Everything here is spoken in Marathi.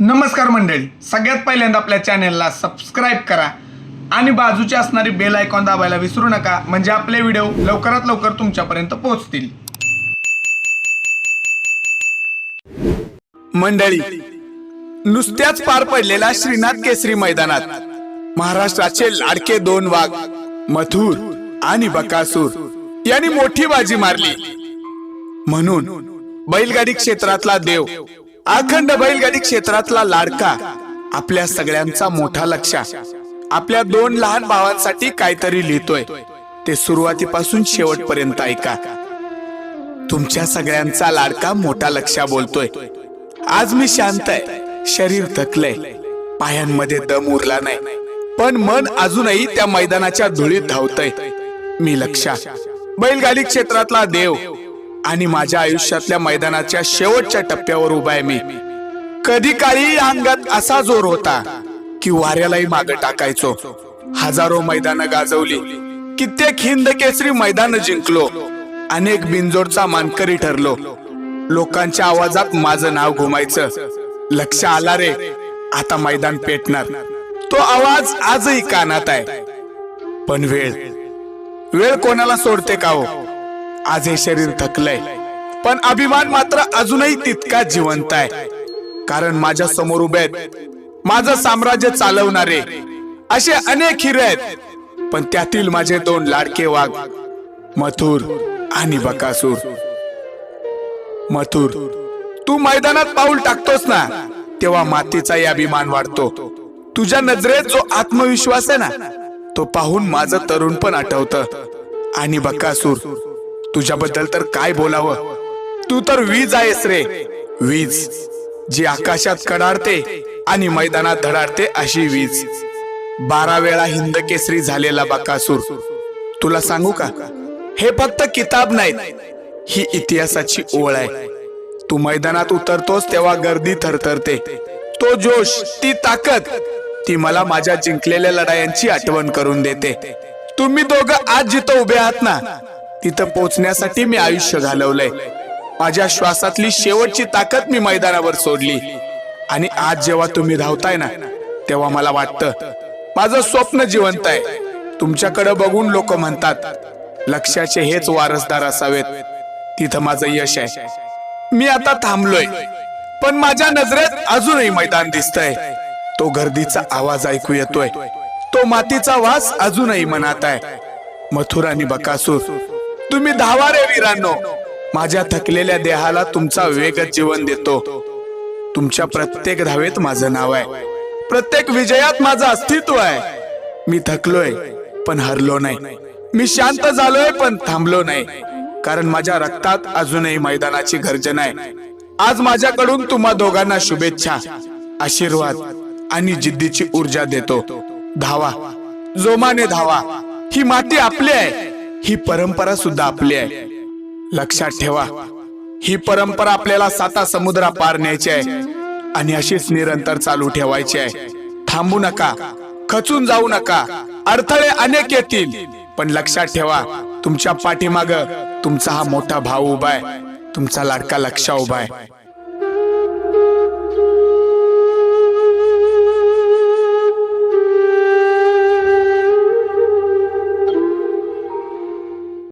नमस्कार मंडळी. सगळ्यात पहिल्यांदा आपल्या चॅनेलला सबस्क्राईब करा आणि बाजूची असणारी बेल आयकॉन दाबायला विसरू नका म्हणजे आपले व्हिडिओ लवकरात लवकर तुमच्यापर्यंत पोहोचतील. मंडळी नुसत्याच पार पडलेल्या श्रीनाथ केसरी मैदानात महाराष्ट्राचे लाडके दोन वाघ मथुर आणि बकासूर यांनी मोठी बाजी मारली. म्हणून बैलगाडी क्षेत्रातला देव अखंड बैलगाडी क्षेत्रातला लाडका आपल्या सगळ्यांचा मोठा लक्षा. आपल्या दोन लहान भावांसाठी काहीतरी लिहितोय. ते सुरुवातीपासून शेवटपर्यंत ऐका. तुमच्या सगळ्यांचा लाडका मोठा लक्षा बोलतोय. आज मी शांत आहे. शरीर थकलंय. पायांमध्ये दम उरला नाही. पण मन अजूनही त्या मैदानाच्या धुळीत धावतय. मी लक्षा. बैलगाडी क्षेत्रातला देव. आणि माझ्या आयुष्यातल्या मैदानाच्या शेवटच्या टप्प्यावर उभा आहे मी. कधी काळी अंगात असा जोर होता की वाऱ्यालाही मागे टाकायचो. हजारो मैदानं गाजवली. कित्येक हिंद केसरी मैदान जिंकलो. अनेक बिनजोडचा मानकरी ठरलो. लोकांच्या आवाजात माझं नाव घुमायचं. लक्ष आला रे आता मैदान पेटणार. तो आवाज आजही कानात आहे. पण वेळ. वेळ कोणाला सोडते का हो? आज हे शरीर थकलंय. पण अभिमान मात्र अजूनही तितका जिवंत आहे. कारण माझ्यासमोर उभे आहेत. माझं साम्राज्य चालवणारे असे अनेक हिरे आहेत. पण त्यातील माझे दोन लाडके वाघ मथुर आणि बकासूर. मथुर तू मैदानात पाऊल टाकतोस ना तेव्हा मातीचाही अभिमान वाढतो. तुझ्या नजरेत जो आत्मविश्वास आहे ना तो पाहून माझं तरुण पण आठवत. आणि बकासूर तुझ्याबद्दल तर काय बोलावं? तू तर वीज आहेस रे. वीज जी आकाशात कडाडते आणि मैदानात धडाडते अशी वीज. बारा वेळा हिंद केसरी झालेला बकासूर. तुला सांगू का? हे फक्त किताब नाहीत ही इतिहासाची ओळ आहे. तू मैदानात उतरतोस तेव्हा गर्दी थरथरते. तो जोश ती ताकद ती मला माझ्या जिंकलेल्या लढायांची आठवण करून देते. तुम्ही दोघं आज जिथं उभे आहात ना तिथं पोचण्यासाठी मी आयुष्य घालवलंय. माझ्या श्वासातली शेवटची ताकद मी मैदानावर सोडली. आणि आज जेव्हा तुम्ही धावताय ना तेव्हा मला वाटतं माझं स्वप्न जिवंत आहे. तुमच्याकडे बघून लोक म्हणतात लक्षाचे हेच वारसदार असावेत. तिथं माझं यश आहे. मी आता थांबलोय. पण माझ्या नजरेत अजूनही मैदान दिसतंय. तो गर्दीचा आवाज ऐकू येतोय. तो मातीचा वास अजूनही मनात आहे. मथुर आणि बकासूर तुम्ही धावा रे वीरांनो. माझ्या थकलेल्या देहाला तुमचा वेगच जीवन देतो. तुमच्या प्रत्येक धावेत माझं नाव आहे. प्रत्येक विजयात माझं अस्तित्व आहे. मी थकलोय पण हरलो नाही. मी शांत झालोय पण थांबलो नाही. कारण माझ्या रक्तात अजूनही मैदानाची गर्जना आहे. आज माझ्याकडून तुम्हा दोघांना शुभेच्छा आशीर्वाद आणि जिद्दीची ऊर्जा देतो. धावा. जोमाने धावा. ही माती आपली आहे. ही परंपरा सुद्धा आपली आहे. लक्षात ठेवा ही परंपरा आपल्याला साता समुद्रा पार न्यायची आहे आणि अशीच निरंतर चालू ठेवायची आहे. थांबू नका खचून जाऊ नका अडथळे अनेक येतील. पण लक्षात ठेवा तुमच्या पाठीमाग तुमचा हा मोठा भाऊ उभा आहे. तुमचा लाडका लक्षा उभा आहे.